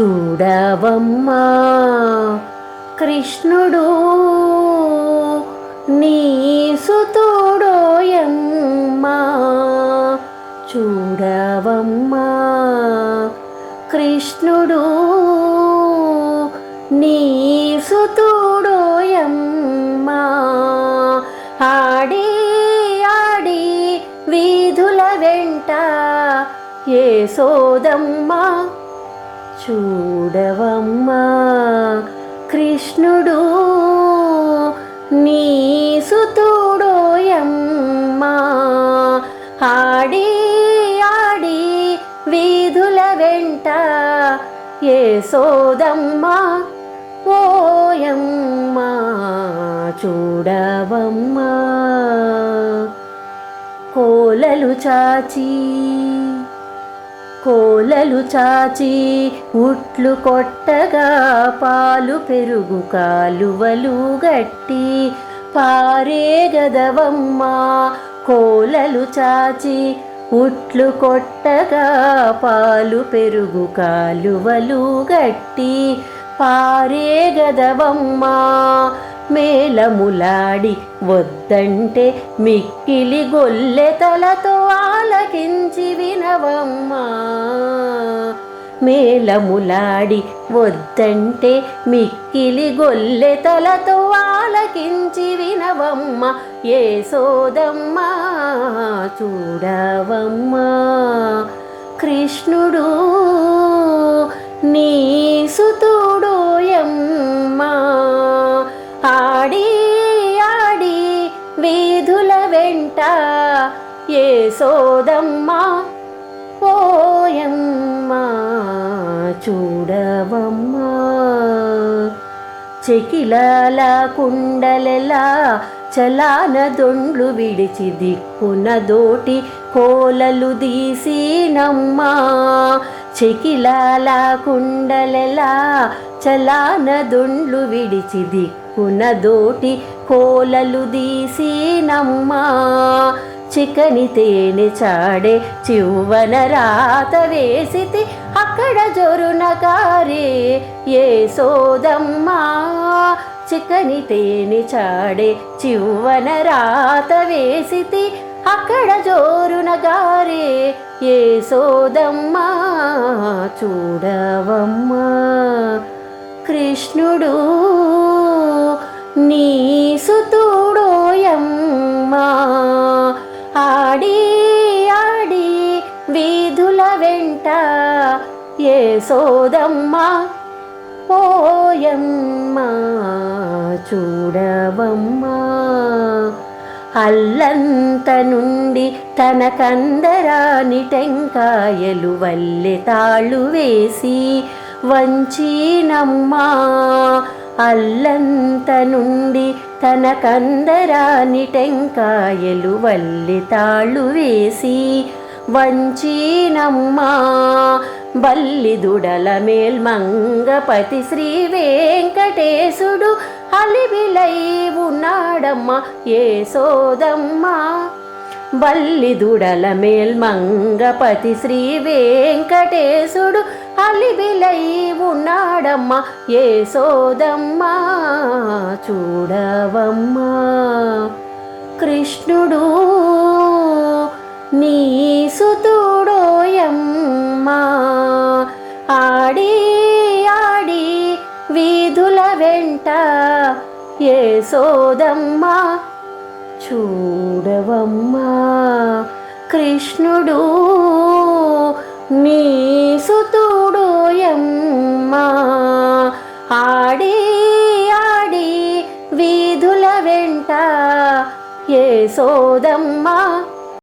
చూడవమ్మా. కృష్ణుడు నీ సుతుడోయమ్మా చూడవమ్మా. కృష్ణుడు నీ సుతుడోయమ్మా ఆడి ఆడి వీధుల వెంట ఏ సోదమ్మా. చూడవమ్మా. కృష్ణుడు నీ సుతుడోయమ్మా ఆడి ఆడి వీధుల వెంట ఏ సోదమ్మా ఓయమ్మా చూడవమ్మా. కోలలు చాచీ కోలలు చాచి ఉట్లు కొట్టగా పాలు పెరుగు కాలువలు గట్టి. పారే గదవమ్మ కోలలు చాచి ఉట్లు కొట్టగా పాలు పెరుగు కాలువలు గట్టి. పారే గదవమ్మ మేలములాడి వద్దంటే మిక్కిలి గొల్లె తలతో ఆలకించి వినవమ్మా. మేలములాడి వద్దంటే మిక్కిలి గొల్లె తలతో ఆలకించి వినవమ్మ. ఏ సోదమ్మా చూడవమ్మా. కృష్ణుడు ఏ సోదమ్మా పోయమ్మా చూడవమ్మా. చెకిలాల కుండలెలా చలాన దొండ్లు విడిచి దిక్కున దోటి కోలలు దీసినమ్మా చెకిలాల కుండలెలా చలాన దొండ్లు విడిచి దిక్కున దోటి కోలలు దీసినమ్మా చికని తేనె చాడే చివ్వన రాత వేసితి అక్కడ జోరున కారే ఏ సోదమ్మా. చికని తేనె చాడే చివ్వన రాత వేసితి అక్కడ జోరున గారే ఏ సోదమ్మా. చూడవమ్మా కృష్ణుడు ఆడి ఆడి వీధుల వెంట ఏ సోదమ్మా? పోయమ్మా చూడవమ్మా. అల్లంత నుండి తన కందరాని టెంకాయలు వల్లె తాళ్ళు వేసి వంచినమ్మా. అల్లంత నుండి తన కందరాని టెంకాయలు వల్లి తాళ్ళు వేసి వంచినమ్మా బల్లిదుడల మేల్మంగపతి శ్రీ వెంకటేశుడు అలివిలై ఉన్నాడమ్మ ఏ సోదమ్మా? బల్లిదుడల మేల్మంగపతి శ్రీ వెంకటేశుడు అలివిలై ఉన్నాడమ్మా ఏ సోదమ్మా చూడవమ్మా. కృష్ణుడు నీ సుతుడోయమ్మా. ఆడి ఆడి వీధుల వెంట ఏ సోదమ్మా చూడవమ్మా. కృష్ణుడు నీ సుతుడోయమ్మా ఆడి ఆడి వీధుల వెంట ఏ సోదమ్మా